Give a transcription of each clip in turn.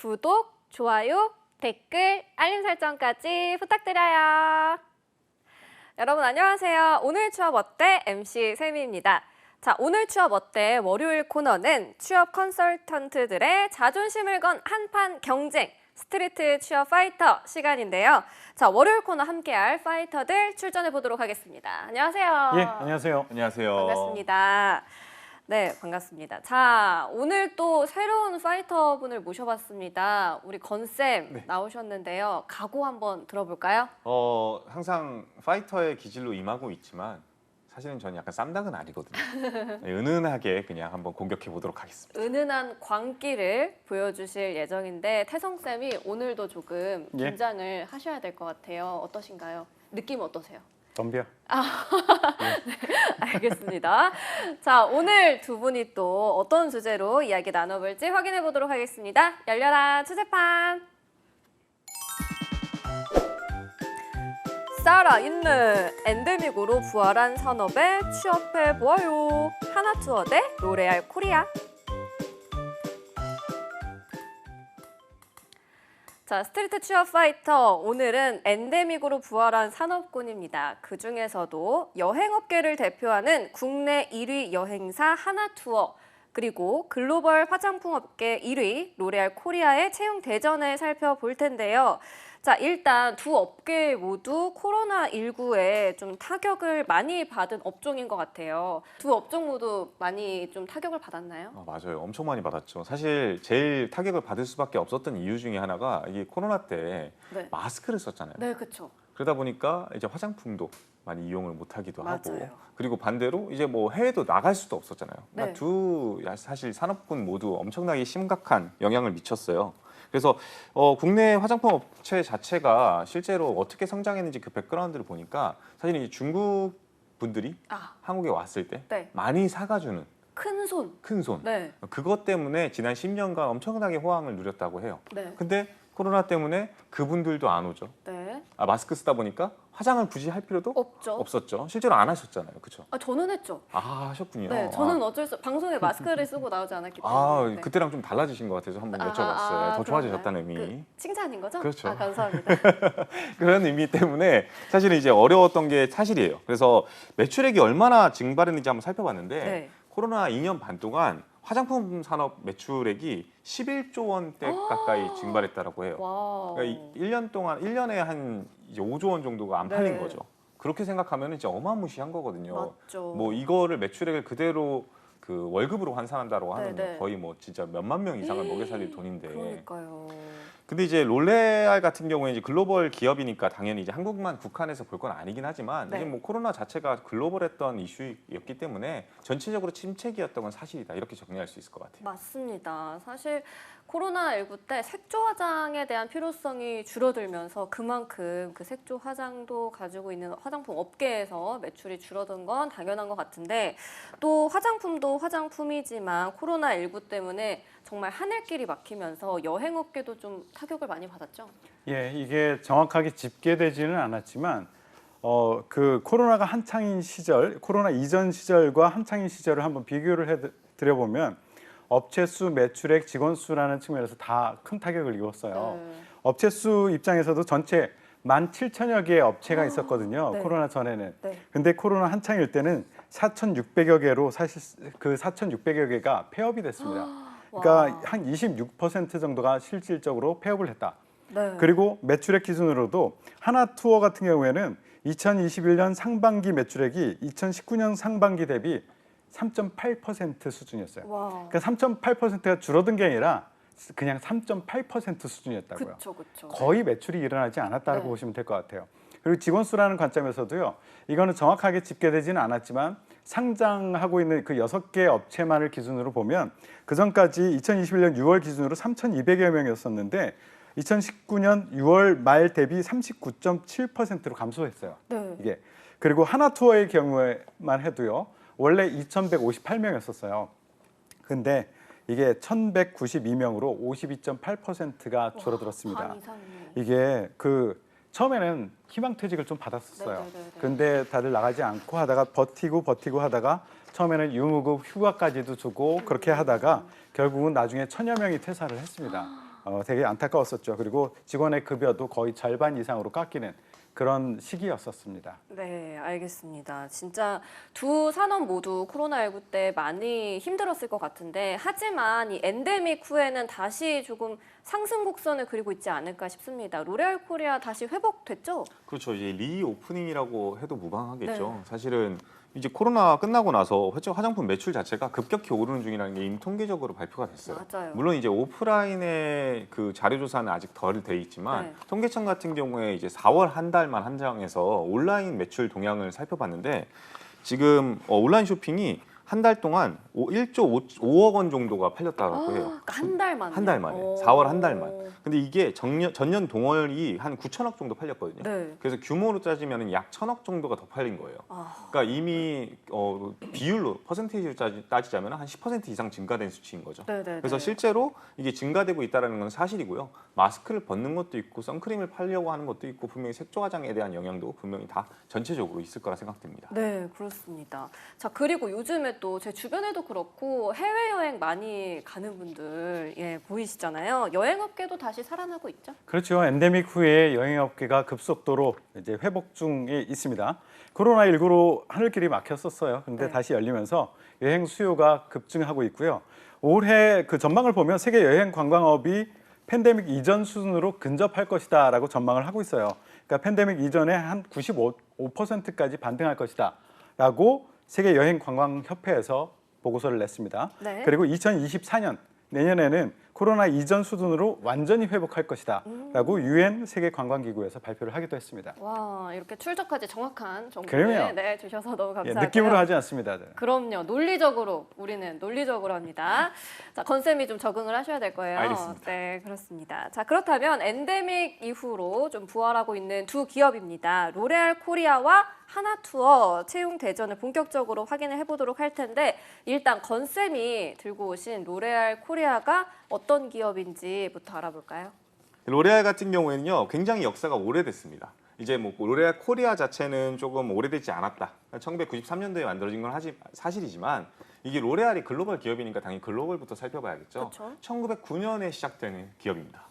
구독, 좋아요, 댓글, 알림 설정까지 부탁드려요. 여러분 안녕하세요. 오늘 취업 어때? MC 세미입니다. 자, 오늘 취업 어때? 월요일 코너는 취업 컨설턴트들의 자존심을 건 한판 경쟁 스트리트 취업 파이터 시간인데요. 자, 월요일 코너 함께할 파이터들 출전해 보도록 하겠습니다. 안녕하세요. 예, 안녕하세요. 안녕하세요. 반갑습니다. 네, 반갑습니다. 자, 오늘 또 새로운 파이터 분을 모셔봤습니다. 우리 건쌤 네. 나오셨는데요. 각오 한번 들어볼까요? 어, 항상 파이터의 기질로 임하고 있지만 사실은 저는 약간 쌈닭은 아니거든요. 네, 은은하게 그냥 한번 공격해 보도록 하겠습니다. 은은한 광기를 보여주실 예정인데 태성 쌤이 오늘도 조금 예. 긴장을 하셔야 될 것 같아요. 어떠신가요? 느낌 어떠세요? 덤벼. 알겠습니다. 자, 오늘 두 분이 또 어떤 주제로 이야기 나눠볼지 확인해 보도록 하겠습니다. 열려라 주제판. 살아있는 엔데믹으로 부활한 산업에 취업해 보아요. 하나투어 대 로레알 코리아. 자, 스트리트 취업 파이터. 오늘은 엔데믹으로 부활한 산업군입니다. 그 중에서도 여행업계를 대표하는 국내 1위 여행사 하나투어, 그리고 글로벌 화장품 업계 1위 로레알 코리아의 채용 대전을 살펴볼 텐데요. 자, 일단 두 업계 모두 코로나19에 좀 타격을 많이 받은 업종인 것 같아요. 두 업종 모두 많이 좀 타격을 받았나요? 아, 맞아요. 엄청 많이 받았죠. 사실 제일 타격을 받을 수밖에 없었던 이유 중에 하나가 이게 코로나 때 네. 마스크를 썼잖아요. 네, 그렇죠. 그러다 보니까 이제 화장품도 많이 이용을 못 하기도 하고. 그리고 반대로 이제 뭐 해외도 나갈 수도 없었잖아요. 그러니까 네. 두 야, 사실 산업군 모두 엄청나게 심각한 영향을 미쳤어요. 그래서 어, 국내 화장품 업체 자체가 실제로 어떻게 성장했는지 그 백그라운드를 보니까 사실 이 중국 분들이 아, 한국에 왔을 때 네. 많이 사가주는 큰 손. 큰 손. 네. 그것 때문에 지난 10년간 엄청나게 호황을 누렸다고 해요. 네. 근데 코로나 때문에 그분들도 안 오죠. 네. 아, 마스크 쓰다 보니까 화장을 굳이 할 필요도 없죠. 없었죠. 실제로 안 하셨잖아요. 그렇죠? 아, 저는 했죠. 아, 하셨군요. 네, 저는 아, 어쩔 수 방송에 마스크를 쓰고 나오지 않았기 때문에. 아, 네. 그때랑 좀 달라지신 것 같아서 한번 아, 여쭤봤어요. 아, 아, 더 좋아지셨다는 그런가요? 의미. 그 칭찬인 거죠? 그렇죠. 아, 감사합니다. 그런 의미 때문에 사실은 이제 어려웠던 게 사실이에요. 그래서 매출액이 얼마나 증발했는지 한번 살펴봤는데 네. 코로나 2년 반 동안 화장품 산업 매출액이 11조 원대 가까이 증발했다라고 해요. 와. 그러니까 이 1년 동안 1년에 한 이제 5조 원 정도가 안 팔린 네. 거죠. 그렇게 생각하면 이제 어마무시한 거거든요. 맞죠. 뭐 이거를 매출액을 그대로 그 월급으로 환산한다고 하면 네, 네. 거의 뭐 진짜 몇만 명 이상을 먹여 살릴 돈인데. 그러니까요. 근데 이제 롤레알 같은 경우에 이제 글로벌 기업이니까 당연히 이제 한국만 국한에서 볼 건 아니긴 하지만 네. 이게 뭐 코로나 자체가 글로벌했던 이슈였기 때문에 전체적으로 침체기였던 건 사실이다 이렇게 정리할 수 있을 것 같아요. 맞습니다. 사실 코로나19 때 색조 화장에 대한 필요성이 줄어들면서 그만큼 그 색조 화장도 가지고 있는 화장품 업계에서 매출이 줄어든 건 당연한 것 같은데 또 화장품도 화장품이지만 코로나19 때문에 정말 하늘길이 막히면서 여행업계도 좀 타격을 많이 받았죠. 예, 이게 정확하게 집계되지는 않았지만 어, 그 코로나가 한창인 시절, 코로나 이전 시절과 한창인 시절을 한번 비교를 해 드려보면 업체 수, 매출액, 직원 수라는 측면에서 다 큰 타격을 입었어요. 네. 업체 수 입장에서도 전체 17,000여 개의 업체가 있었거든요. 네. 코로나 전에는. 네. 근데 코로나 한창일 때는 4,600여 개로 사실 그 4,600여 개가 폐업이 됐습니다. 그러니까 와. 한26% 정도가 실질적으로 폐업을 했다. 네. 그리고 매출액 기준으로도 하나 투어 같은 경우에는 2021년 상반기 매출액이 2019년 상반기 대비 3.8% 수준이었어요. 와. 그러니까 3.8%가 줄어든 게 아니라 그냥 3.8% 수준이었다고요. 그렇죠, 그렇죠. 거의 매출이 일어나지 않았다고 네. 보시면 될 것 같아요. 그리고 직원 수라는 관점에서도요. 이거는 정확하게 집계되지는 않았지만 상장하고 있는 그 여섯 개 업체만을 기준으로 보면 그 전까지 2021년 6월 기준으로 3,200여 명이었었는데 2019년 6월 말 대비 39.7%로 감소했어요. 네. 이게 그리고 하나 투어의 경우에만 해도요. 원래 2,158명이었었어요. 근데 이게 1,192명으로 52.8%가 줄어들었습니다. 반 이상이네. 이게 그 처음에는 희망퇴직을 좀 받았었어요. 네네네네. 근데 다들 나가지 않고 하다가 버티고 버티고 하다가 처음에는 유무급 휴가까지도 주고 그렇게 하다가 결국은 나중에 천여 명이 퇴사를 했습니다. 어, 되게 안타까웠었죠. 그리고 직원의 급여도 거의 절반 이상으로 깎이는 그런 시기였었습니다. 네, 알겠습니다. 진짜 두 산업 모두 코로나19 때 많이 힘들었을 것 같은데 하지만 이 엔데믹 후에는 다시 조금 상승 곡선을 그리고 있지 않을까 싶습니다. 로레알 코리아 다시 회복됐죠? 그렇죠. 이제 리오프닝이라고 해도 무방하겠죠. 네. 사실은 이제 코로나 끝나고 나서 화장- 화장품 매출 자체가 급격히 오르는 중이라는 게 이미 통계적으로 발표가 됐어요. 맞아요. 물론 이제 오프라인의 그 자료 조사는 아직 덜 돼 있지만 네. 통계청 같은 경우에 이제 4월 한 달만 한정해서 온라인 매출 동향을 살펴봤는데 지금 어, 온라인 쇼핑이 한 달 동안 오- 1조 5, 억원 정도가 팔렸다고 해요. 아, 한달 만에. 한 달 만에. 4월 한 달 만. 근데 이게 정년, 전년 동월이 한 9천억 정도 팔렸거든요. 네. 그래서 규모로 따지면 약 천억 정도가 더 팔린 거예요. 아, 그러니까 이미 어, 비율로 퍼센테이지로 따지- 따지자면 한 10% 이상 증가된 수치인 거죠. 네, 네. 그래서 실제로 이게 증가되고 있다는 건 사실이고요. 마스크를 벗는 것도 있고 선크림을 팔려고 하는 것도 있고 분명히 색조 화장에 대한 영향도 분명히 다 전체적으로 있을 거라 생각됩니다. 네, 그렇습니다. 자, 그리고 요즘에 또 제 주변에도 그렇고 해외여행 많이 가는 분들 예, 보이시잖아요. 여행업계도 다시 살아나고 있죠? 그렇죠. 엔데믹 후에 여행업계가 급속도로 이제 회복 중에 있습니다. 코로나 19로 하늘길이 막혔었어요. 근데 네. 다시 열리면서 여행 수요가 급증하고 있고요. 올해 그 전망을 보면 세계 여행 관광업이 팬데믹 이전 수준으로 근접할 것이다라고 전망을 하고 있어요. 그러니까 팬데믹 이전에 한 95%까지 반등할 것이다라고 세계 여행 관광 협회에서 보고서를 냈습니다. 네. 그리고 2024년 내년에는 코로나 이전 수준으로 완전히 회복할 것이다라고 유엔 세계 관광기구에서 발표를 하기도 했습니다. 와, 이렇게 출처까지 정확한 정보를. 네, 주셔서 너무 예, 감사하고요. 느낌으로 하지 않습니다. 네. 그럼요. 논리적으로 우리는 논리적으로 합니다. 자, 건쌤이 좀 적응을 하셔야 될 거예요. 알겠습니다. 네, 그렇습니다. 자, 그렇다면 엔데믹 이후로 좀 부활하고 있는 두 기업입니다. 로레알 코리아와 하나투어 채용 대전을 본격적으로 확인을 해보도록 할 텐데 일단 건쌤이 들고 오신 로레알 코리아가 어떤 기업인지부터 알아볼까요? 로레알 같은 경우에는요 굉장히 역사가 오래됐습니다. 이제 뭐 로레알 코리아 자체는 조금 오래되지 않았다. 1993년도에 만들어진 건 하지, 사실이지만 이게 로레알이 글로벌 기업이니까 당연히 글로벌부터 살펴봐야겠죠. 그렇죠. 1909년에 시작된 기업입니다.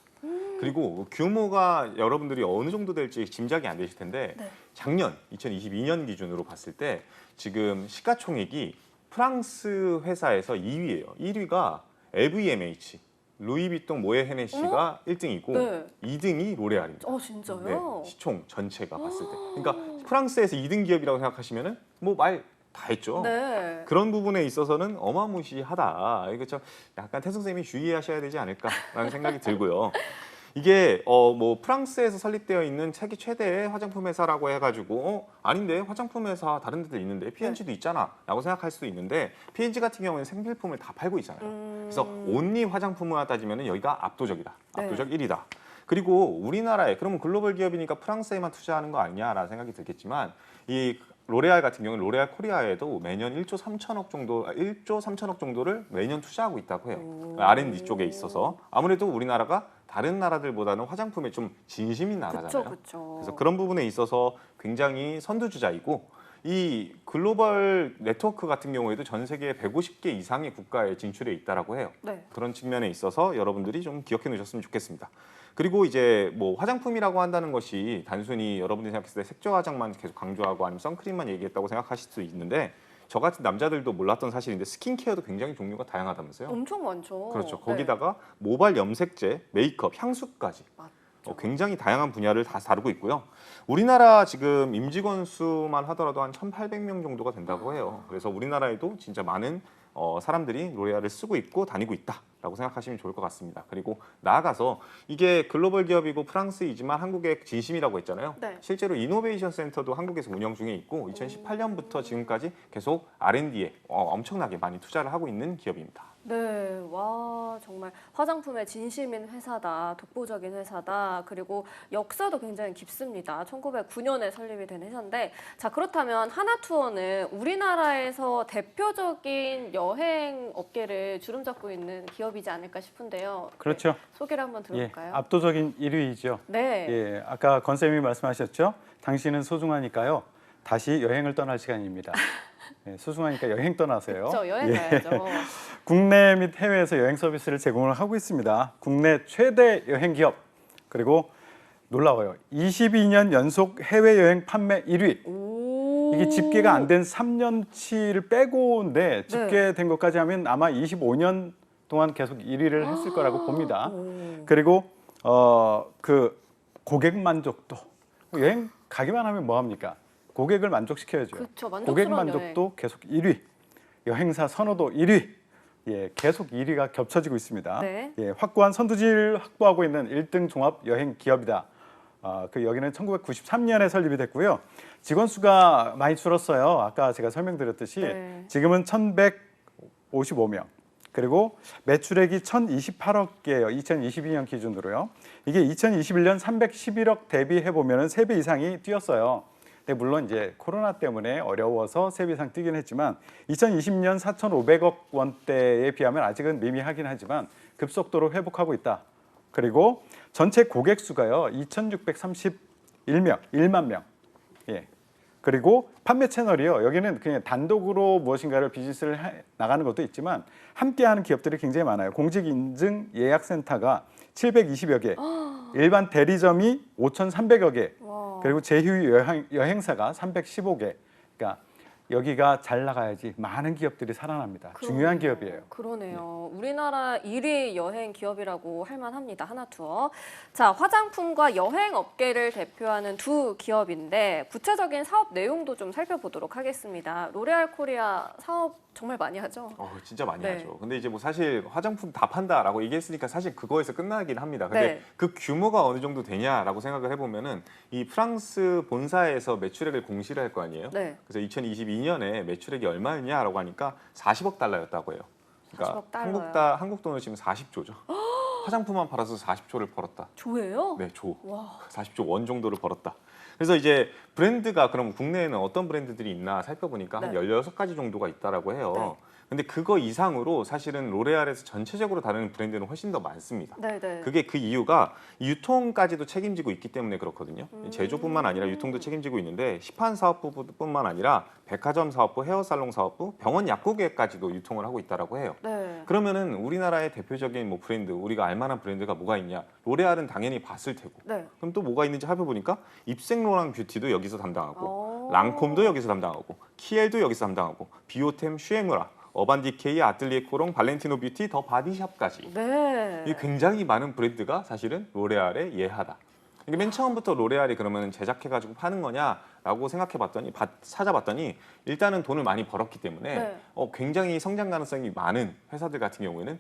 그리고 규모가 여러분들이 어느 정도 될지 짐작이 안 되실 텐데 네. 작년 2022년 기준으로 봤을 때 지금 시가총액이 프랑스 회사에서 2위예요. 1위가 LVMH, 루이비통 모에 헤네시가 1등이고 네. 2등이 로레알입니다. 어, 진짜요? 네, 시총 전체가 봤을 때. 그러니까 프랑스에서 2등 기업이라고 생각하시면은 뭐말 다 했죠. 네. 그런 부분에 있어서는 어마무시하다. 이거 좀 약간 태성 쌤이 주의하셔야 되지 않을까라는 생각이 들고요. 이게 어 뭐 프랑스에서 설립되어 있는 세계 최대의 화장품 회사라고 해가지고 어, 아닌데 화장품 회사 다른 데도 있는데 P&G도 있잖아라고 생각할 수도 있는데 P&G 같은 경우에는 생필품을 다 팔고 있잖아요. 음. 그래서 온리 화장품만 따지면 여기가 압도적이다. 네. 압도적 1위다. 그리고 우리나라에 그러면 글로벌 기업이니까 프랑스에만 투자하는 거 아니냐라는 생각이 들겠지만 이 로레알 같은 경우는 로레알 코리아에도 매년 1조 3천억 정도, 1조 3천억 정도를 매년 투자하고 있다고 해요. 오. R&D 쪽에 있어서 아무래도 우리나라가 다른 나라들보다는 화장품에 좀 진심인 나라잖아요. 그렇죠, 그렇죠. 그래서 그런 부분에 있어서 굉장히 선두주자이고 이 글로벌 네트워크 같은 경우에도 전 세계 150개 이상의 국가에 진출해 있다라고 해요. 네. 그런 측면에 있어서 여러분들이 좀 기억해 놓으셨으면 좋겠습니다. 그리고 이제 뭐 화장품이라고 한다는 것이 단순히 여러분들이 생각했을 때 색조 화장만 계속 강조하고 아니면 선크림만 얘기했다고 생각하실 수 있는데 저 같은 남자들도 몰랐던 사실인데 스킨케어도 굉장히 종류가 다양하다면서요. 엄청 많죠. 그렇죠. 네. 거기다가 모발 염색제, 메이크업, 향수까지 맞죠. 어, 굉장히 다양한 분야를 다 다루고 있고요. 우리나라 지금 임직원 수만 하더라도 한 1,800명 정도가 된다고 해요. 그래서 우리나라에도 진짜 많은 어, 사람들이 로레알을 쓰고 있고 다니고 있다라고 생각하시면 좋을 것 같습니다. 그리고 나아가서 이게 글로벌 기업이고 프랑스이지만 한국의 진심이라고 했잖아요. 네. 실제로 이노베이션 센터도 한국에서 운영 중에 있고 2018년부터 지금까지 계속 R&D에 어, 엄청나게 많이 투자를 하고 있는 기업입니다. 네, 와 정말 화장품에 진심인 회사다, 독보적인 회사다. 그리고 역사도 굉장히 깊습니다. 1909년에 설립이 된 회사인데, 자 그렇다면 하나투어는 우리나라에서 대표적인 여행 업계를 주름 잡고 있는 기업이지 않을까 싶은데요. 그렇죠. 네, 소개를 한번 예, 들어볼까요? 압도적인 1위이죠. 네, 예, 아까 건 쌤이 말씀하셨죠. 당신은 소중하니까요. 다시 여행을 떠날 시간입니다. 예, 소중하니까 여행 떠나세요. 저 여행 예. 가야죠. 국내 및 해외에서 여행 서비스를 제공을 하고 있습니다. 국내 최대 여행 기업 그리고 놀라워요. 22년 연속 해외 여행 판매 1위. 오. 이게 집계가 안 된 3년치를 빼고인데 집계된 것까지 하면 아마 25년 동안 계속 1위를 했을 거라고 봅니다. 오. 그리고 어 그 고객 만족도 여행 가기만 하면 뭐 합니까? 고객을 만족시켜야죠. 그쵸, 고객 여행. 만족도 계속 1위, 여행사 선호도 1위, 예 계속 1위가 겹쳐지고 있습니다. 네. 예 확고한 선두지를 확보하고 있는 1등 종합 여행 기업이다. 아, 그 여기는 1993년에 설립이 됐고요. 직원 수가 많이 줄었어요. 아까 제가 설명드렸듯이 네. 지금은 1,155명. 그리고 매출액이 1,028억 개예요. 2022년 기준으로요. 이게 2021년 311억 대비해 보면은 3배 이상이 뛰었어요. 근데 물론 이제 코로나 때문에 어려워서 3배 이상 뛰긴 했지만 2020년 4,500억 원대에 비하면 아직은 미미하긴 하지만 급속도로 회복하고 있다. 그리고 전체 고객 수가요. 2,631명, 1만 명. 예. 그리고 판매 채널이요. 여기는 그냥 단독으로 무엇인가를 비즈니스를 해- 나가는 것도 있지만 함께하는 기업들이 굉장히 많아요. 공직 인증 예약 센터가 720여 개, 일반 대리점이 5,300여 개, 와. 그리고 제휴 여행, 여행사가 315개. 그러니까 여기가 잘 나가야지 많은 기업들이 살아납니다. 중요한 그러네요. 기업이에요. 그러네요. 우리나라 1위 여행 기업이라고 할 만합니다. 하나투어. 자, 화장품과 여행 업계를 대표하는 두 기업인데 구체적인 사업 내용도 좀 살펴보도록 하겠습니다. 로레알 코리아 사업 정말 많이 하죠. 어, 진짜 많이 네. 하죠. 근데 이제 뭐 사실 화장품 다 판다라고 얘기했으니까 사실 그거에서 끝나긴 합니다. 근데 네. 그 규모가 어느 정도 되냐라고 생각을 해보면은 이 프랑스 본사에서 매출액을 공시를 할 거 아니에요. 네. 그래서 2022년에 매출액이 얼마였냐라고 하니까 40억 달러였다고 해요. 40억 달러요. 한국 다 한국 돈으로 지금 40조죠. 화장품만 팔아서 40조를 벌었다. 조예요? 네, 조. 와. 40조 원 정도를 벌었다. 그래서 이제 브랜드가 그럼 국내에는 어떤 브랜드들이 있나 살펴보니까 한 네. 16가지 정도가 있다라고 해요. 네. 근데 그거 이상으로 사실은 로레알에서 전체적으로 다루는 브랜드는 훨씬 더 많습니다. 네, 네. 그게 그 이유가 유통까지도 책임지고 있기 때문에 그렇거든요. 음. 제조뿐만 아니라 유통도 책임지고 있는데 시판 사업부뿐만 아니라 백화점 사업부, 헤어살롱 사업부, 병원 약국에까지도 유통을 하고 있다라고 해요. 네. 그러면은 우리나라의 대표적인 뭐 브랜드, 우리가 알만한 브랜드가 뭐가 있냐? 로레알은 당연히 봤을 테고. 네. 그럼 또 뭐가 있는지 살펴보니까 입생로랑 뷰티도 여기서 담당하고 어. 랑콤도 여기서 담당하고 키엘도 여기서 담당하고 비오템, 슈에무라, 어반디케이, 아틀리에 코롱, 발렌티노 뷰티, 더 바디샵까지 네. 이 굉장히 많은 브랜드가 사실은 로레알의 예하다. 이게 맨 처음부터 로레알이 그러면 제작해가지고 파는 거냐라고 생각해봤더니 바- 찾아봤더니 일단은 돈을 많이 벌었기 때문에 네. 어, 굉장히 성장 가능성이 많은 회사들 같은 경우에는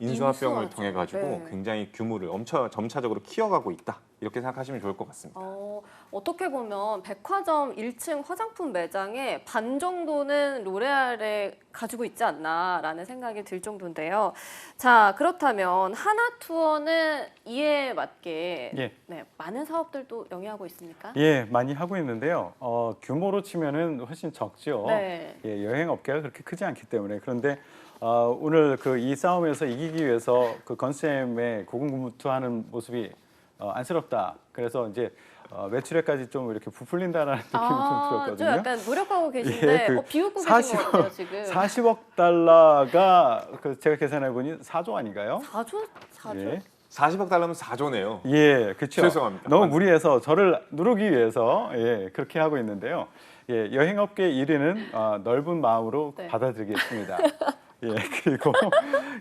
인수합병을 인수하죠. 통해 가지고 네. 굉장히 규모를 엄청 점차적으로 키워가고 있다 이렇게 생각하시면 좋을 것 같습니다. 어, 어떻게 보면 백화점 1층 화장품 매장의 반 정도는 로레알에 가지고 있지 않나라는 생각이 들 정도인데요. 자, 그렇다면 하나투어는 이에 맞게 예. 네, 많은 사업들도 영위하고 있습니까? 예, 많이 하고 있는데요. 어, 규모로 치면은 훨씬 적죠. 네. 예, 여행 업계가 그렇게 크지 않기 때문에 그런데 어, 오늘 그 이 싸움에서 이기기 위해서 그 건쌤의 고군분투하는 모습이 어, 안쓰럽다. 그래서 이제 어, 매출액까지 좀 이렇게 부풀린다라는 느낌이 좀 아, 좀 들었거든요. 약간 노력하고 계신데 예, 그 어, 비웃고 계신 것 40억 같아요, 지금. 40억 달러가 그 제가 계산해 보니 4조 아닌가요? 4조? 4조? 예, 40억 달러면 4조네요. 예, 그렇죠. 죄송합니다. 너무 맞- 무리해서 저를 누르기 위해서 예, 그렇게 하고 있는데요. 예, 여행업계 1위는 어, 넓은 마음으로 네. 받아들이겠습니다. 예, 그리고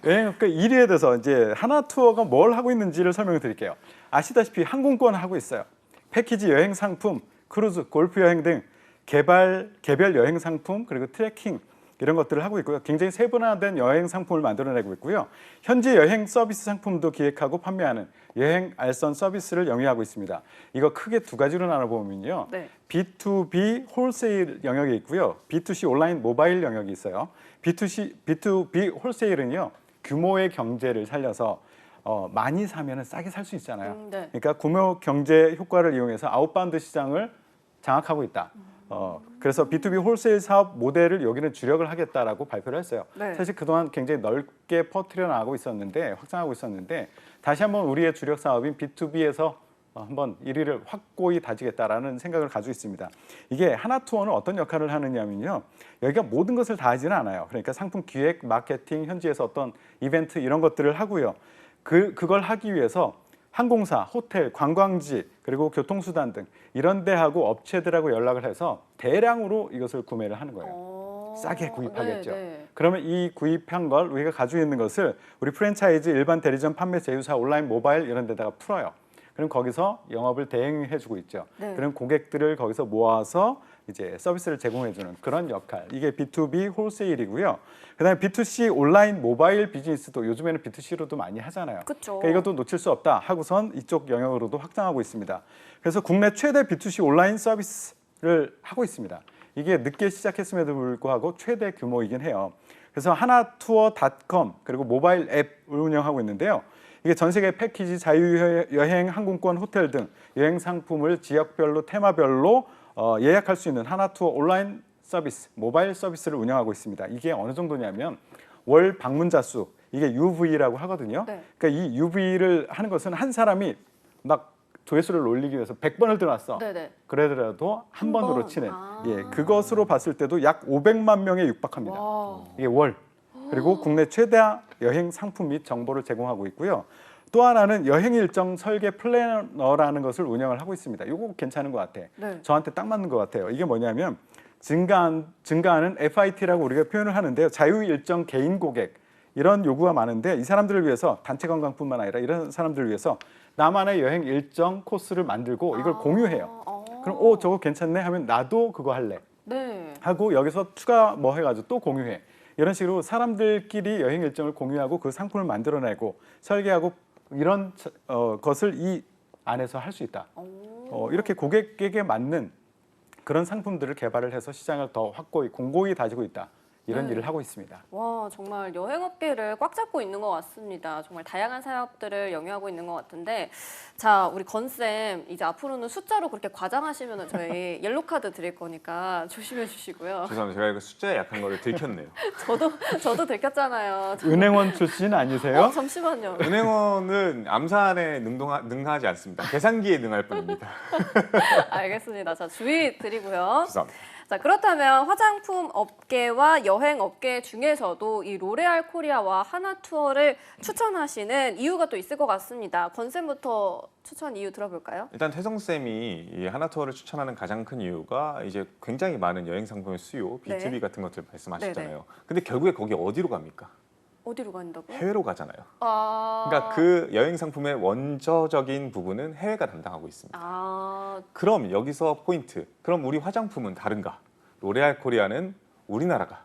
여행업계 1위에 대해서 이제 하나 투어가 뭘 하고 있는지를 설명을 드릴게요. 아시다시피 항공권 하고 있어요. 패키지 여행 상품, 크루즈, 골프 여행 등 개발 개별 여행 상품 그리고 트레킹 이런 것들을 하고 있고요. 굉장히 세분화된 여행 상품을 만들어내고 있고요. 현지 여행 서비스 상품도 기획하고 판매하는 여행 알선 서비스를 영위하고 있습니다. 이거 크게 두 가지로 나눠보면요. 네. B2B 홀세일 영역이 있고요. B2C 온라인 모바일 영역이 있어요. B2C, B2B 홀세일은요. 규모의 경제를 살려서 어, 많이 사면은 싸게 살 수 있잖아요. 음, 네. 그러니까 구매 경제 효과를 이용해서 아웃바운드 시장을 장악하고 있다. 어, 그래서 B2B 홀세일 사업 모델을 여기는 주력을 하겠다라고 발표를 했어요. 네. 사실 그동안 굉장히 넓게 퍼뜨려 나가고 있었는데 확장하고 있었는데 다시 한번 우리의 주력 사업인 B2B에서 어, 한번 1위를 확고히 다지겠다라는 생각을 가지고 있습니다. 이게 하나투어는 어떤 역할을 하느냐면요. 여기가 모든 것을 다 하지는 않아요. 그러니까 상품 기획, 마케팅, 현지에서 어떤 이벤트 이런 것들을 하고요. 그 그걸 하기 위해서 항공사, 호텔, 관광지 그리고 교통수단 등 이런 데하고 업체들하고 연락을 해서 대량으로 이것을 구매를 하는 거예요. 어, 싸게 구입하겠죠. 네, 네. 그러면 이 구입한 걸 우리가 가지고 있는 것을 우리 프랜차이즈 일반 대리점 판매 제휴사 온라인 모바일 이런 데다가 풀어요. 그럼 거기서 영업을 대행해주고 있죠. 네. 그럼 고객들을 거기서 모아서 이제 서비스를 제공해주는 그런 역할. 이게 B2B 홀세일이고요. 그다음에 B2C 온라인 모바일 비즈니스도 요즘에는 B2C로도 많이 하잖아요. 그쵸. 그러니까 이것도 놓칠 수 없다 하고선 이쪽 영역으로도 확장하고 있습니다. 그래서 국내 최대 B2C 온라인 서비스를 하고 있습니다. 이게 늦게 시작했음에도 불구하고 최대 규모이긴 해요. 그래서 하나투어닷컴 그리고 모바일 앱을 운영하고 있는데요. 이게 전 세계 패키지, 자유여행, 항공권, 호텔 등 여행 상품을 지역별로 테마별로 어, 예약할 수 있는 하나투어 온라인 서비스, 모바일 서비스를 운영하고 있습니다. 이게 어느 정도냐면 월 방문자 수 이게 UV라고 하거든요. 네. 그러니까 이 UV를 하는 것은 한 사람이 막 조회수를 올리기 위해서 100번을 들어왔어. 네네. 그래더라도 한 한 번으로 번. 치는 아. 예 그것으로 봤을 때도 약 500만 명에 육박합니다. 와. 이게 월 그리고 국내 최다 여행 상품 및 정보를 제공하고 있고요. 또 하나는 여행 일정 설계 플래너라는 것을 운영을 하고 있습니다. 이거 괜찮은 것 같아. 네. 저한테 딱 맞는 것 같아요. 이게 뭐냐면 증가한, 증가하는 FIT라고 우리가 표현을 하는데요. 자유 일정 개인 고객 이런 요구가 많은데 이 사람들을 위해서 단체 관광뿐만 아니라 이런 사람들을 위해서 나만의 여행 일정 코스를 만들고 이걸 아, 공유해요. 어. 그럼 오 저거 괜찮네 하면 나도 그거 할래 네. 하고 여기서 추가 뭐 해가지고 또 공유해 이런 식으로 사람들끼리 여행 일정을 공유하고 그 상품을 만들어내고 설계하고 이런 차- 어, 것을 이 안에서 할 수 있다. 오. 어, 이렇게 고객에게 맞는 그런 상품들을 개발을 해서 시장을 더 확고히 공고히 다지고 있다. 이런 네. 일을 하고 있습니다. 와 정말 여행업계를 꽉 잡고 있는 것 같습니다. 정말 다양한 사업들을 영위하고 있는 것 같은데 자 우리 건쌤 이제 앞으로는 숫자로 그렇게 과장하시면 저희 옐로 카드 드릴 거니까 조심해 주시고요. 죄송합니다. 제가 이거 숫자에 약한 거를 들켰네요. 저도 저도 들켰잖아요. 저- 은행원 출신 아니세요? 어, 잠시만요. 은행원은 암산에 능동하, 능하지 않습니다. 계산기에 능할 뿐입니다. 알겠습니다. 자 주의 드리고요. 죄송합니다. 자 그렇다면 화장품 업계와 여행 업계 중에서도 이 로레알 코리아와 하나 투어를 추천하시는 이유가 또 있을 것 같습니다. 건쌤부터 추천 이유 들어볼까요? 일단 태성 쌤이 이 하나투어를 추천하는 가장 큰 이유가 이제 굉장히 많은 여행 상품의 수요, 네. B2B 같은 것들 말씀하셨잖아요. 네네. 근데 결국에 거기 어디로 갑니까? 어디로 간다고요? 해외로 가잖아요. 아, 그러니까 그 여행 상품의 원저적인 부분은 해외가 담당하고 있습니다. 아 그럼 여기서 포인트. 그럼 우리 화장품은 다른가? 로레알 코리아는 우리나라가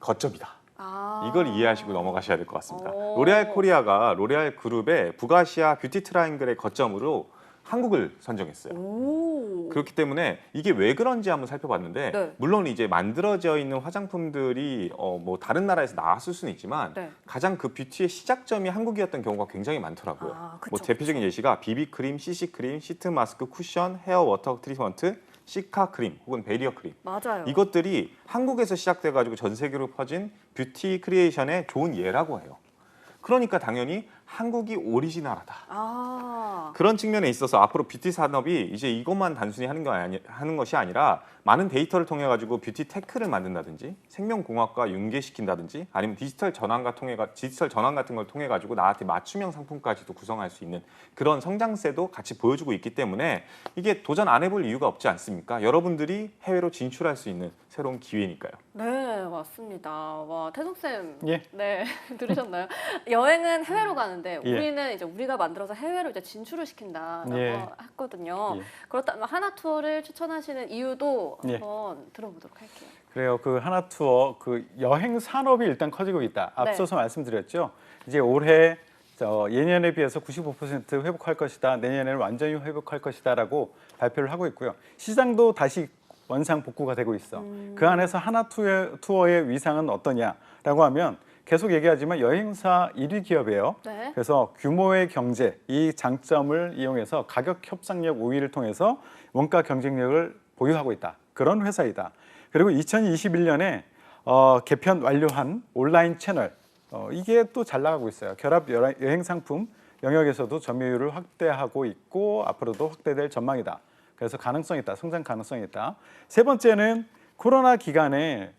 거점이다. 아. 이걸 이해하시고 넘어가셔야 될 것 같습니다. 오. 로레알 코리아가 로레알 그룹의 북아시아 뷰티 트라이앵글의 거점으로 한국을 선정했어요. 오. 그렇기 때문에 이게 왜 그런지 한번 살펴봤는데 네. 물론 이제 만들어져 있는 화장품들이 어, 뭐 다른 나라에서 나왔을 수는 있지만 네. 가장 그 뷰티의 시작점이 한국이었던 경우가 굉장히 많더라고요. 아, 그쵸, 뭐 대표적인 예시가 비비 크림, CC 크림, 시트 마스크, 쿠션, 헤어 워터 트리트먼트, 시카 크림 혹은 베리어 크림 맞아요. 이것들이 한국에서 시작돼 가지고 전 세계로 퍼진 뷰티 크리에이션의 좋은 예라고 해요. 그러니까 당연히 한국이 오리지널하다. 아. 그런 측면에 있어서 앞으로 뷰티 산업이 이제 이것만 단순히 하는 거 아니 하는 것이 아니라 많은 데이터를 통해 가지고 뷰티 테크를 만든다든지 생명공학과 융계시킨다든지 아니면 디지털 전환과 통해 가 디지털 전환 같은 걸 통해 가지고 나한테 맞춤형 상품까지도 구성할 수 있는 그런 성장세도 같이 보여주고 있기 때문에 이게 도전 안 해볼 이유가 없지 않습니까? 여러분들이 해외로 진출할 수 있는 새로운 기회니까요. 네, 맞습니다. 와, 태성 쌤. 예. 네, 들으셨나요? 여행은 해외로 가는 데 예. 우리는 이제 우리가 만들어서 해외로 이제 진출을 시킨다라고 예. 했거든요. 예. 그렇다면 하나 투어를 추천하시는 이유도 예. 한번 들어보도록 할게요. 그래요. 그 하나 투어 그 여행 산업이 일단 커지고 있다. 네. 앞서서 말씀드렸죠. 이제 올해 저 예년에 비해서 95% 회복할 것이다. 내년에는 완전히 회복할 것이다라고 발표를 하고 있고요. 시장도 다시 원상 복구가 되고 있어. 음. 그 안에서 하나 투어, 투어의 위상은 어떠냐라고 하면 계속 얘기하지만 여행사 1위 기업이에요. 네. 그래서 규모의 경제 이 장점을 이용해서 가격 협상력 우위를 통해서 원가 경쟁력을 보유하고 있다. 그런 회사이다. 그리고 2021년에 어, 개편 완료한 온라인 채널 어, 이게 또 잘 나가고 있어요. 결합 여행- 상품 영역에서도 점유율을 확대하고 있고 앞으로도 확대될 전망이다. 그래서 가능성이 있다. 성장 가능성이 있다. 세 번째는 코로나 기간에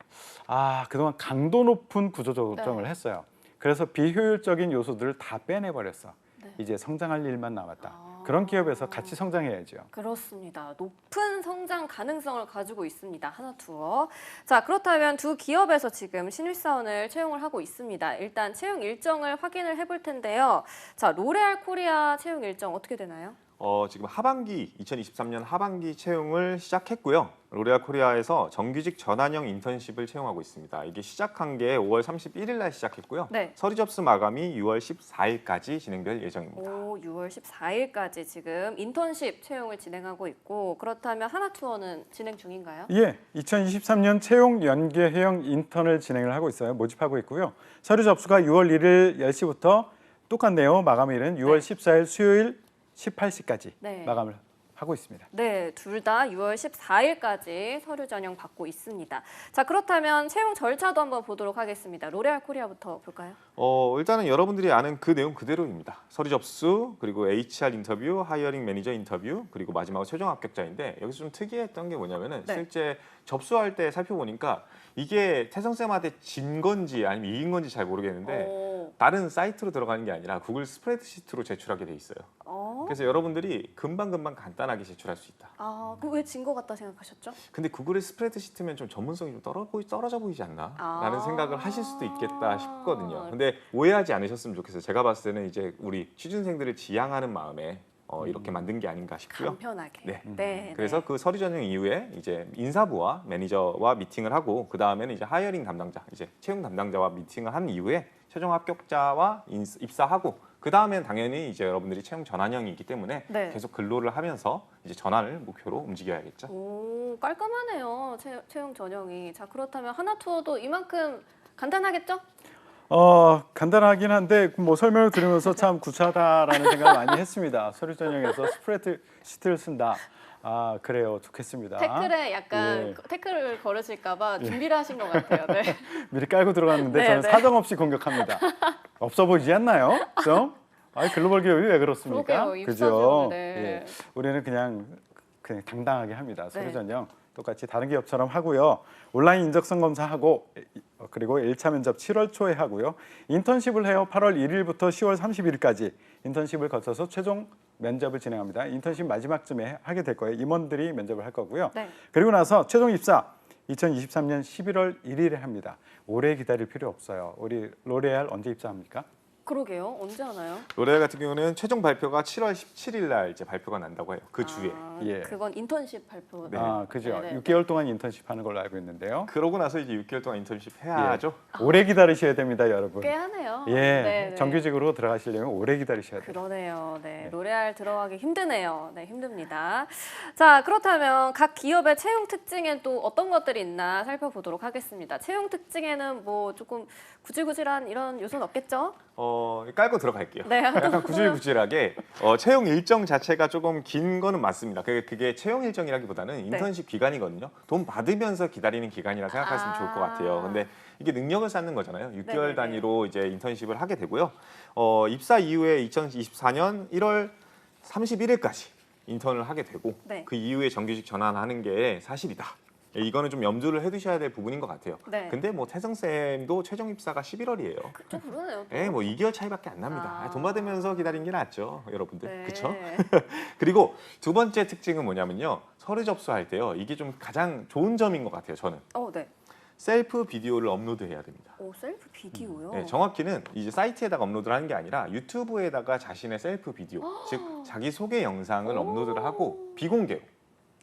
아 그동안 강도 높은 구조 조정을 네. 했어요. 그래서 비효율적인 요소들을 다 빼내 버렸어. 네. 이제 성장할 일만 남았다. 아. 그런 기업에서 같이 성장해야죠. 그렇습니다. 높은 성장 가능성을 가지고 있습니다. 하나투어. 자, 그렇다면 두 기업에서 지금 신입사원을 채용을 하고 있습니다. 일단 채용 일정을 확인을 해볼 텐데요. 자, 로레알 코리아 채용 일정 어떻게 되나요? 어, 지금 하반기 2023년 하반기 채용을 시작했고요. 로레알 코리아에서 정규직 전환형 인턴십을 채용하고 있습니다. 이게 시작한 게 5월 31일 날 시작했고요. 네. 서류 접수 마감이 6월 14일까지 진행될 예정입니다. 오, 6월 14일까지 지금 인턴십 채용을 진행하고 있고 그렇다면 하나투어는 진행 중인가요? 예, 2023년 채용 연계형 인턴을 진행을 하고 있어요. 모집하고 있고요. 서류 접수가 6월 1일 10시부터 똑같네요. 마감일은 6월 14일 수요일 18시까지 네. 마감을 하고 있습니다. 네, 둘 다 6월 14일까지 서류 전형 받고 있습니다. 자, 그렇다면 채용 절차도 한번 보도록 하겠습니다. 로레알 코리아부터 볼까요? 어, 일단은 여러분들이 아는 그 내용 그대로입니다. 서류 접수, 그리고 HR 인터뷰, 하이어링 매니저 인터뷰, 그리고 마지막으로 최종 합격자인데 여기서 좀 특이했던 게 뭐냐면은 네. 실제 접수할 때 살펴보니까 이게 태성 쌤한테 진 건지 아니면 이긴 건지 잘 모르겠는데 오, 다른 사이트로 들어가는 게 아니라 구글 스프레드시트로 제출하게 돼 있어요. 어? 그래서 여러분들이 금방금방 간단하게 제출할 수 있다. 아, 그왜진 것 같다 생각하셨죠? 근데 구글의 스프레드시트면 좀 전문성이 좀 떨어 보이, 떨어져 보이지 않나? 아. 라는 생각을 하실 수도 있겠다 싶거든요. 근데 오해하지 않으셨으면 좋겠어요. 제가 봤을 때는 이제 우리 취준생들을 지향하는 마음에 어, 이렇게 만든 게 아닌가 싶고요. 간편하게. 네. 네. 그래서 그 서류 전형 이후에 이제 인사부와 매니저와 미팅을 하고 그 다음에는 이제 하이어링 담당자, 이제 채용 담당자와 미팅을 한 이후에 최종 합격자와 인- 입사하고 그 다음엔 당연히 이제 여러분들이 채용 전환형이 있기 때문에 네. 계속 근로를 하면서 이제 전환을 목표로 움직여야겠죠. 오, 깔끔하네요. 채, 채용 전형이. 자, 그렇다면 하나 투어도 이만큼 간단하겠죠? 어, 간단하긴 한데 뭐 설명을 들으면서 참 구차하다라는 생각을 많이 했습니다. 서류 전형에서 스프레드 시트를 쓴다. 아, 그래요. 좋겠습니다. 태클에 약간 예. 태클을 걸으실까봐 준비를 하신 것 같아요. 네. 미리 깔고 들어갔는데 네, 저는 네. 사정없이 공격합니다. 없어 보이지 않나요? 좀? 아, 글로벌 기업이 왜 그렇습니까? 그러게요. 입사죠. 네. 예. 우리는 그냥 그냥 당당하게 합니다. 서류 네. 전형 똑같이 다른 기업처럼 하고요. 온라인 인적성 검사하고 어, 그리고 1차 면접 7월 초에 하고요. 인턴십을 해요. 8월 1일부터 10월 31일까지 인턴십을 거쳐서 최종 면접을 진행합니다. 인턴십 마지막쯤에 하게 될 거예요. 임원들이 면접을 할 거고요. 네. 그리고 나서 최종 입사 2023년 11월 1일에 합니다. 오래 기다릴 필요 없어요. 우리 로레알 언제 입사합니까? 그러게요. 언제 하나요? 로레알 같은 경우는 최종 발표가 7월 17일 날 이제 발표가 난다고 해요. 그 주에. 아, 예. 그건 인턴십 발표. 네. 아, 그죠. 네, 네. 6개월 동안 인턴십 하는 걸로 알고 있는데요. 그러고 나서 이제 6개월 동안 인턴십 해야죠. 오래 기다리셔야 됩니다, 여러분. 꽤 하네요. 예, 네, 네. 정규직으로 들어가시려면 오래 기다리셔야 돼요. 그러네요. 네, 네. 로레알 들어가기 힘드네요. 네, 힘듭니다. 자, 그렇다면 각 기업의 채용 특징엔 또 어떤 것들이 있나 살펴보도록 하겠습니다. 채용 특징에는 뭐 조금 구질구질한 이런 요소는 없겠죠? 어, 깔고 들어갈게요. 네, 약간 구질구질하게 어, 채용 일정 자체가 조금 긴 거는 맞습니다. 그게, 그게 채용 일정이라기보다는 인턴십 기간이거든요. 돈 받으면서 기다리는 기간이라 생각하시면 아. 좋을 것 같아요. 근데 이게 능력을 쌓는 거잖아요. 6개월 네네네. 단위로 이제 인턴십을 하게 되고요. 어, 입사 이후에 2024년 1월 31일까지 인턴을 하게 되고 네. 그 이후에 정규직 전환하는 게 사실이다. 예, 이거는 좀 염두를 해두셔야 될 부분인 것 같아요. 네. 근데 뭐 태성 쌤도 최종 입사가 11월이에요. 좀 그러네요. 또. 예, 뭐 2개월 차이밖에 안 납니다. 아. 돈 받으면서 기다린 게 낫죠, 여러분들. 네. 그렇죠? 그리고 두 번째 특징은 뭐냐면요. 서류 접수할 때요. 이게 좀 가장 좋은 점인 것 같아요, 저는. 어, 네. 셀프 비디오를 업로드해야 됩니다. 오, 셀프 비디오요. 네, 정확히는 이제 사이트에다가 업로드를 하는 게 아니라 유튜브에다가 자신의 셀프 비디오, 즉 자기 소개 영상을 오. 업로드를 하고 비공개로.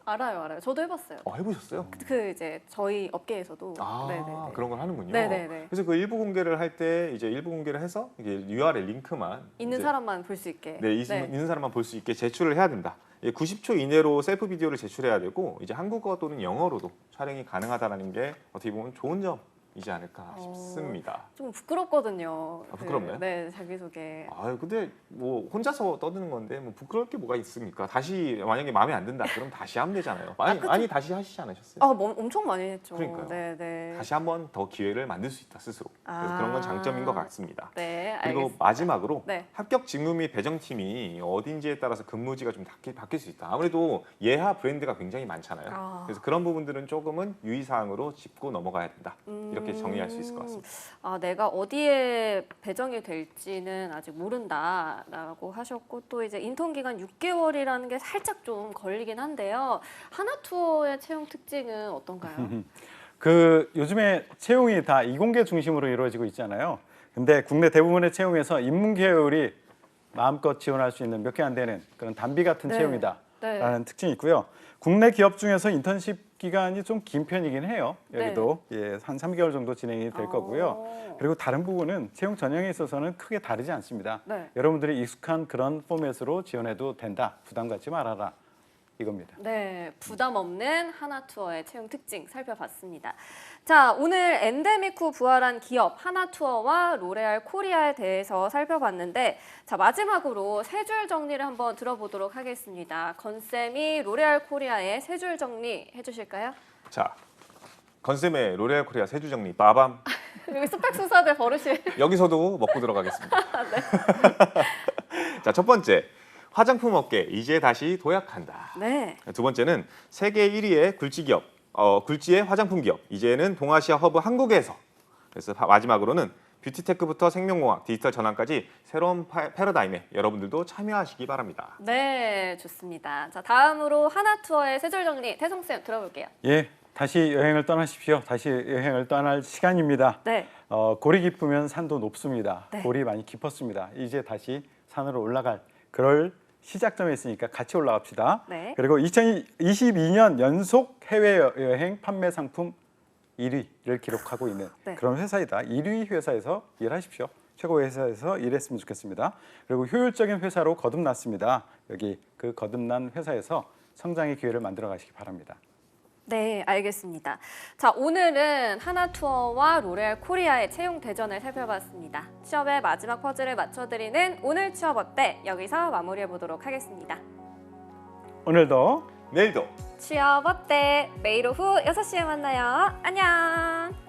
알아요, 알아요. 저도 해봤어요. 어, 해보셨어요? 그 이제 저희 업계에서도. 아, 네네네. 그런 걸 하는군요. 네네네. 그래서 그 일부 공개를 할 때 이제 일부 공개를 해서 이게 URL 링크만 있는 사람만 볼 수 있게. 네, 이- 있는 사람만 볼 수 있게 제출을 해야 된다. 예, 90초 이내로 셀프 비디오를 제출해야 되고 이제 한국어 또는 영어로도 촬영이 가능하다라는 게 어떻게 보면 좋은 점인 이지 않을까 어. 싶습니다. 좀 부끄럽거든요. 아, 부끄럽나요? 그, 네, 자기소개. 아유 근데 뭐 혼자서 떠드는 건데 뭐 부끄러울 게 뭐가 있습니까? 다시 만약에 마음에 안 든다 그럼 다시 하면 되잖아요. 많이 그쵸. 많이 다시 하시지 않으셨어요? 아, 뭐, 엄청 많이 했죠. 그러니까요. 네, 네. 다시 한번 더 기회를 만들 수 있다 스스로. 그래서 아. 그런 건 장점인 것 같습니다. 네, 그리고 알겠습니다. 마지막으로 네. 합격 직무 및 배정팀이 어딘지에 따라서 근무지가 좀 바뀔, 바뀔 수 있다. 아무래도 예하 브랜드가 굉장히 많잖아요. 아. 그래서 그런 부분들은 조금은 유의사항으로 짚고 넘어가야 된다. 이렇게 음. 정리할 수 있을 것 같습니다. 아, 내가 어디에 배정이 될지는 아직 모른다라고 하셨고 또 이제 인턴 기간 6개월이라는 게 살짝 좀 걸리긴 한데요. 하나 투어의 채용 특징은 어떤가요? 그 요즘에 채용이 다 이공계 중심으로 이루어지고 있잖아요. 근데 국내 대부분의 채용에서 인문 계열이 마음껏 지원할 수 있는 몇 개 안 되는 그런 단비 같은 네. 채용이다라는 네. 특징이 있고요. 국내 기업 중에서 인턴십 기간이 좀 긴 편이긴 해요. 여기도 예, 한 3개월 정도 진행이 될 거고요. 어. 그리고 다른 부분은 채용 전형에 있어서는 크게 다르지 않습니다. 네. 여러분들이 익숙한 그런 포맷으로 지원해도 된다. 부담 갖지 말아라. 이겁니다. 네, 부담 없는 하나 투어의 채용 특징 살펴봤습니다. 자, 오늘 엔데믹 후 부활한 기업 하나 투어와 로레알 코리아에 대해서 살펴봤는데, 자 마지막으로 세 줄 정리를 한번 들어보도록 하겠습니다. 건쌤이 로레알 코리아의 세 줄 정리 해주실까요? 자, 건쌤의 로레알 코리아 세주 정리 빠밤. 여기 스펙 수사대 버릇이 여기서도 먹고 들어가겠습니다. 자, 첫 번째. 화장품 업계 이제 다시 도약한다. 네, 두 번째는 세계 1위의 굴지 기업, 어, 굴지의 화장품 기업. 이제는 동아시아 허브 한국에서. 그래서 파- 마지막으로는 뷰티테크부터 생명공학, 디지털 전환까지 새로운 파- 패러다임에 여러분들도 참여하시기 바랍니다. 네, 좋습니다. 자 다음으로 하나 투어의 세줄 정리 태성 쌤 들어볼게요. 예, 다시 여행을 떠나십시오. 다시 여행을 떠날 시간입니다. 네, 어, 골이 깊으면 산도 높습니다. 네. 골이 많이 깊었습니다. 이제 다시 산으로 올라갈 그럴 시작점에 있으니까 같이 올라갑시다. 네. 그리고 2022년 연속 해외 여행 판매 상품 1위를 기록하고 있는 네. 그런 회사이다. 1위 회사에서 일하십시오. 최고 회사에서 일했으면 좋겠습니다. 그리고 효율적인 회사로 거듭났습니다. 여기 그 거듭난 회사에서 성장의 기회를 만들어 가시기 바랍니다. 네, 알겠습니다. 자, 오늘은 하나 투어와 로레알 코리아의 채용 대전을 살펴봤습니다. 취업의 마지막 퍼즐을 맞춰드리는 오늘 취업 어때? 여기서 마무리해 보도록 하겠습니다. 오늘도 내일도 취업 어때? 매일 오후 6시에 만나요. 안녕.